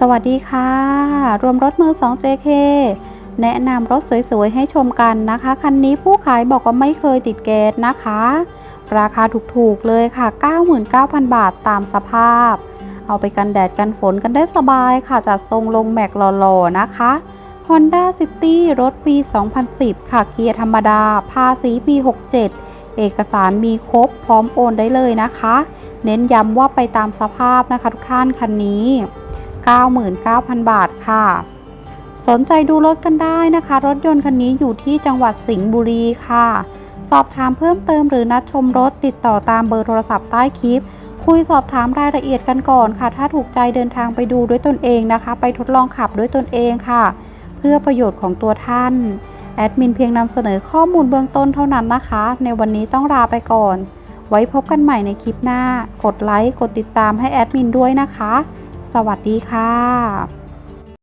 สวัสดีค่ะ รวมรถมือ 2 JK แนะนำรถสวยๆ ให้ชมกันนะคะ คันนี้ผู้ขายบอกว่าไม่เคยติดเกตนะคะ ราคาถูกๆเลยค่ะ 99,000 บาทตามสภาพ เอาไปกันแดดกันฝนกันได้สบายค่ะ จัดทรงลงแม็กหล่อๆ นะคะ Honda City รถปี 2010 ค่ะ เกียร์ธรรมดา ภาษีปี 67 เอกสารมีครบพร้อมโอนได้เลยนะคะ เน้นย้ำว่าไปตามสภาพนะคะทุกท่านคันนี้ 99,000 บาทค่ะ สนใจดูรถกันได้นะคะ รถยนต์คันนี้อยู่ที่จังหวัดสิงห์บุรีค่ะ สอบถามเพิ่มเติมหรือนัดชมรถติดต่อตามเบอร์โทรศัพท์ใต้คลิป คุยสอบถามรายละเอียดกันก่อนค่ะ ถ้าถูกใจเดินทางไปดูด้วยตนเองนะคะ ไปทดลองขับด้วยตนเองค่ะ เพื่อประโยชน์ของตัวท่านแอดมินเพียงนำเสนอข้อมูลเบื้องต้นเท่านั้นนะคะ ในวันนี้ต้องลาไปก่อน ไว้พบกันใหม่ในคลิปหน้า กดไลค์ กดติดตามให้แอดมินด้วยนะคะ สวัสดีค่ะ